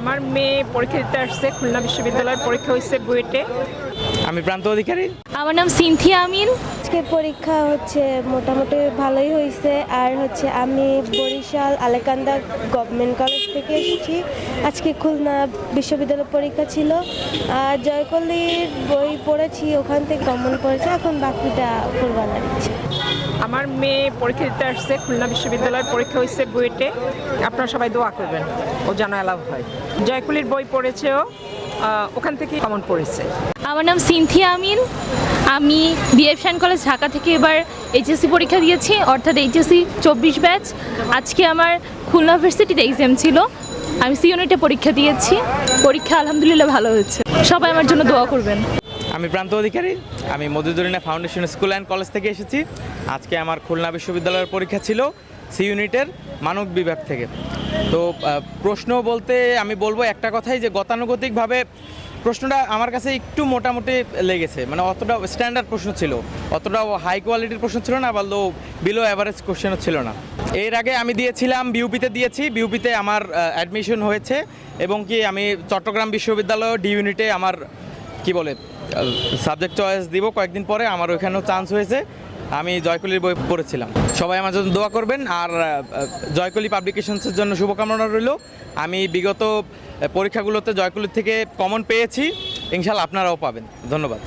আমার মেয়ে পরীক্ষা দিতে আসছে খুলনা বিশ্ববিদ্যালয়ের পরীক্ষা হয়েছে বুয়েটে। আমি প্রান্ত অধিকারী। আমার নাম সিনথিয়া আমিন। আজকে পরীক্ষা হচ্ছে মোটামুটি ভালোই হয়েছে আর হচ্ছে আমি বরিশাল আলেকান্দা গভর্নমেন্ট কলেজ থেকে এসেছি। আজকে খুলনা বিশ্ববিদ্যালয় পরীক্ষা ছিল আর জয়কলির বই পড়েছি ওখান থেকে কমন পড়েছে এখন বাকিটা ফুলবানা দিচ্ছি আমার মেয়ে পরীক্ষা দিতে আসছে খুলনা বিশ্ববিদ্যালয়ের পরীক্ষা হয়েছে বুয়েটে। আপনারা সবাই দোয়া করবেন ও যেন অ্যালাউ হয়। জয়কুলির বই পড়েছেও আহ, ওখান থেকে কমন পড়েছে। আমার নাম সিনথিয়া আমিন। আমি বিএফ শান কলেজ ঢাকা থেকে এবার এইচএসসি পরীক্ষা দিয়েছি অর্থাৎ এইচএসসি চব্বিশ ব্যাচ। আজকে আমার খুলনা ইউনিভার্সিটিতে এক্সাম ছিল। আমি সি ইউনিটে পরীক্ষা দিয়েছি। পরীক্ষা আলহামদুলিল্লাহ ভালো হয়েছে। সবাই আমার জন্য দোয়া করবেন। আমি প্রান্ত অধিকারী, আমি Madhudarina foundation school and college থেকে এসেছি। আজকে আমার খুলনা বিশ্ববিদ্যালয়ের পরীক্ষা ছিল সি ইউনিটের মানব বিভাগ থেকে। তো প্রশ্ন বলতে আমি বলব একটা কথাই যে গতানুগতিকভাবে প্রশ্নটা আমার কাছে একটু মোটামুটি লেগেছে। মানে অতটা স্ট্যান্ডার্ড প্রশ্ন ছিল। অতটা হাই কোয়ালিটির প্রশ্ন ছিল না বা লো বিলো অ্যাভারেজ কোশ্চেনও ছিল না। এর আগে আমি দিয়েছিলাম বিউপিতে দিয়েছি। বিউপিতে আমার অ্যাডমিশন হয়েছে এবং কি আমি চট্টগ্রাম বিশ্ববিদ্যালয় ডি ইউনিটে আমার কি বলে সাবজেক্ট চয়েস দিব, কয়েকদিন পরে আমার ওইখানেও চান্স হয়েছে। আমি জয়কলির বই পড়েছিলাম। সবাই আমার জন্য দোয়া করবেন, আর জয়কলি পাবলিকেশনসের জন্য শুভকামনা রইল। আমি বিগত পরীক্ষাগুলোতে জয়কলির থেকে কমন পেয়েছি ইনশাল্লাহ আপনারাও পাবেন। ধন্যবাদ।